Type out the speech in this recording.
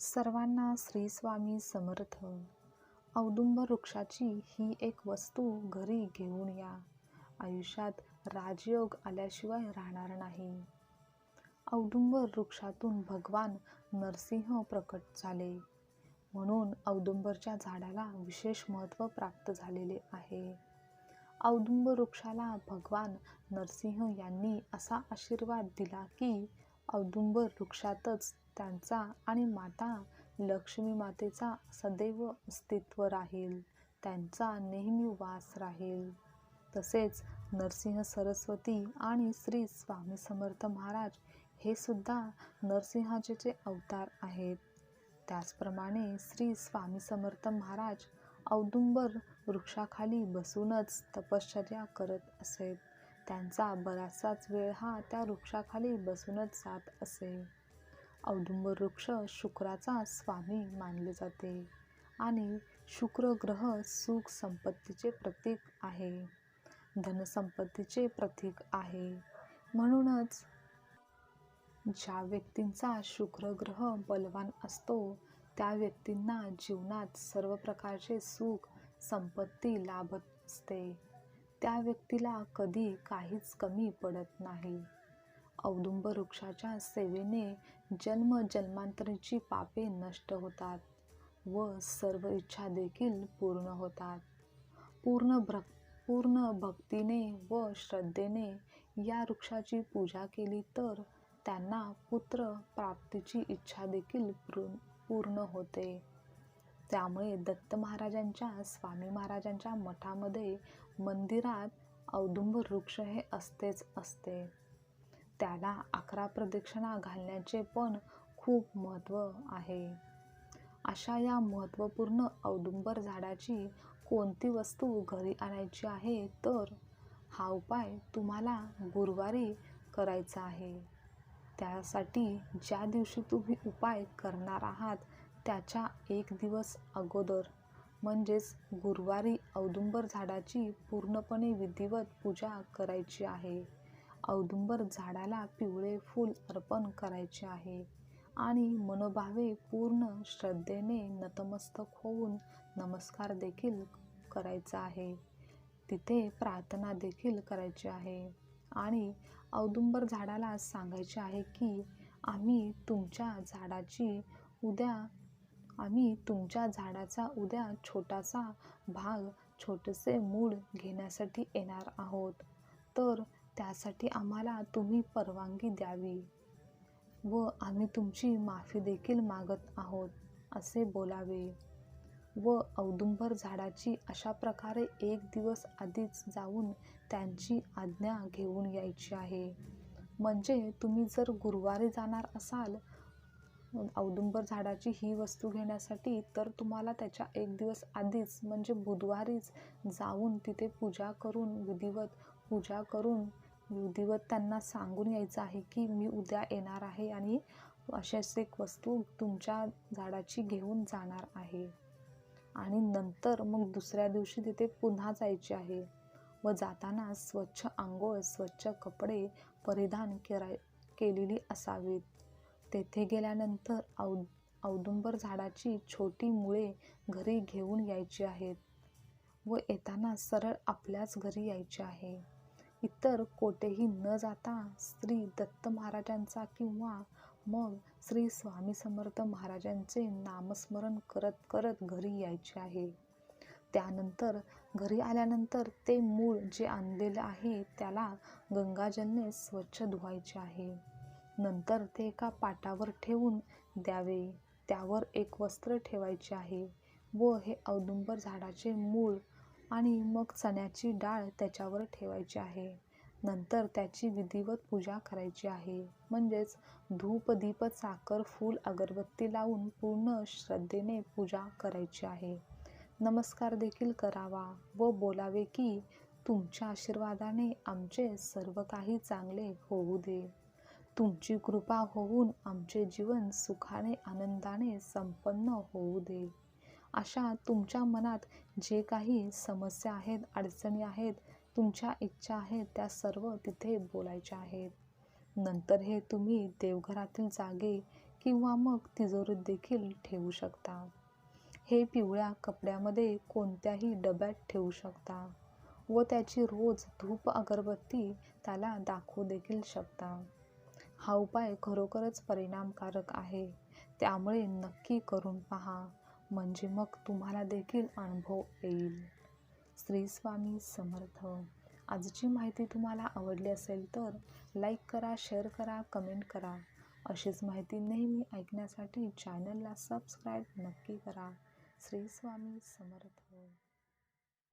सर्वांना श्री स्वामी समर्थ. औदुंबर वृक्षाची ही एक वस्तू घरी घेऊन या. आयुष्यात राजयोग आल्याशिवाय राहणार नाही. औदुंबर वृक्षातून भगवान नरसिंह प्रकट झाले. म्हणून औदुंबरच्या झाडाला विशेष महत्त्व प्राप्त झालेले आहे. औदुंबर वृक्षाला भगवान नरसिंह यांनी असा आशीर्वाद दिला की औदुंबर वृक्षातच त्यांचा आणि माता लक्ष्मी मातेचा सदैव अस्तित्व राहील. त्यांचा नेहमी वास राहील. तसेच नरसिंह सरस्वती आणि श्री स्वामी समर्थ महाराज हे सुद्धा नरसिंहाचे अवतार आहेत. त्याचप्रमाणे श्री स्वामी समर्थ महाराज औदुंबर वृक्षाखाली बसूनच तपश्चर्या करत असेत त्यांचा बराचसाच वेळ हा त्या वृक्षाखाली बसूनच जात असे. औदुंबर वृक्ष शुक्राचा स्वामी मानले जाते आणि शुक्र ग्रह सुख संपत्तीचे प्रतीक आहे. धनसंपत्तीचे प्रतीक आहे. म्हणूनच ज्या व्यक्तींचा शुक्र ग्रह बलवान असतो त्या व्यक्तींना जीवनात सर्व प्रकारचे सुख संपत्ती लाभत असते. त्या व्यक्तीला कधी काहीच कमी पडत नाही. औदुंब वृक्षाच्या सेवेने जन्म जन्मांतरीची पापे नष्ट होतात व सर्व इच्छा देखील पूर्ण होतात. पूर्ण भ्र पूर्ण भक्तीने व श्रद्धेने या वृक्षाची पूजा केली तर त्यांना पुत्र प्राप्तीची इच्छा देखील पूर्ण होते. त्यामुळे दत्त महाराजांच्या स्वामी महाराजांच्या मठामध्ये मंदिरात औदुंब वृक्ष हे असतेच असते. त्याला अकरा प्रदक्षिणा घालण्याचे पण खूप महत्त्व आहे. अशा या महत्त्वपूर्ण औदुंबर झाडाची कोणती वस्तू घरी आणायची आहे? तर हा उपाय तुम्हाला गुरुवारी करायचा आहे. त्यासाठी ज्या दिवशी तुम्ही उपाय करणार आहात त्याच्या एक दिवस अगोदर म्हणजेच गुरुवारी औदुंबर झाडाची पूर्णपणे विधिवत पूजा करायची आहे. औदुंबर झाडाला पिवळे फूल अर्पण करायचे आहे. आणि मनोभावे पूर्ण श्रद्धेने नतमस्तक होऊन नमस्कार देखील करायचा आहे. तिथे प्रार्थना देखील करायची आहे. आणि औदुंबर झाडाला सांगायचे आहे की आम्ही तुमच्या झाडाची उद्या आम्ही तुमच्या झाडाचा उद्या छोटासा भाग छोटेसे मूळ घेण्यासाठी येणार आहोत. तर त्यासाठी आम्हाला तुम्ही परवानगी द्यावी व आम्ही तुमची माफी देखील मागत आहोत असे बोलावे. व औदुंबर झाडाची अशा प्रकारे एक दिवस आधीच जाऊन त्यांची आज्ञा घेऊन यायची आहे. म्हणजे तुम्ही जर गुरुवारी जाणार असाल औदुंबर झाडाची ही वस्तू घेण्यासाठी तर तुम्हाला त्याच्या एक दिवस आधीच म्हणजे बुधवारीच जाऊन तिथे पूजा करून विधिवत पूजा करून विधिवत त्यांना सांगून यायचं आहे की मी उद्या येणार आहे आणि अशाच एक वस्तू तुमच्या झाडाची घेऊन जाणार आहे. आणि नंतर मग दुसऱ्या दिवशी तिथे पुन्हा जायचे आहे. व जाताना स्वच्छ आंघोळ स्वच्छ कपडे परिधान कराय केलेली असावीत. तेथे गेल्यानंतर औ औदुंबर झाडाची छोटी मुळे घरी घेऊन यायची आहेत. व येताना सरळ आपल्याच घरी यायचे आहे. इतर कोठेही न जाता श्री दत्त महाराजांचा किंवा मग श्री स्वामी समर्थ महाराजांचे नामस्मरण करत करत घरी यायचे आहे. त्यानंतर घरी आल्यानंतर ते मूळ जे आणलेलं आहे त्याला गंगाजलने स्वच्छ धुवायचे आहे. नंतर ते एका पाटावर ठेवून द्यावे. त्यावर एक वस्त्र ठेवायचे आहे व हे औदुंबर झाडाचे मूळ आणि मग चण्याची डाळ त्याच्यावर ठेवायची आहे. नंतर त्याची विधिवत पूजा करायची आहे. म्हणजेच धूप दीप साखर फूल अगरबत्ती लावून पूर्ण श्रद्धेने पूजा करायची आहे. नमस्कार देखील करावा व बोलावे की तुमच्या आशीर्वादाने आमचे सर्व काही चांगले होऊ दे. तुमची कृपा होऊन आमचे जीवन सुखाने आनंदाने संपन्न होऊ दे. अशा तुमच्या मनात जे काही समस्या आहेत अडचणी आहेत तुमच्या इच्छा आहेत त्या सर्व तिथे बोलायच्या आहेत. नंतर हे तुम्ही देवघरातील जागे किंवा मग तिजोरीत देखील ठेवू शकता. हे पिवळ्या कपड्यामध्ये कोणत्याही डब्यात ठेवू शकता व त्याची रोज धूप अगरबत्ती त्याला दाखवू देखील शकता. हा उपाय खरोखरच परिणामकारक आहे. त्यामुळे नक्की करून पहा. म्हणजे मग तुम्हाला देखील अनुभव येईल. श्री स्वामी समर्थ. आजची माहिती तुम्हाला आवडली असेल तर लाईक करा शेअर करा कमेंट करा. अशीच माहिती नेहमी ऐकण्यासाठी चॅनलला सबस्क्राईब नक्की करा. श्री स्वामी समर्थ.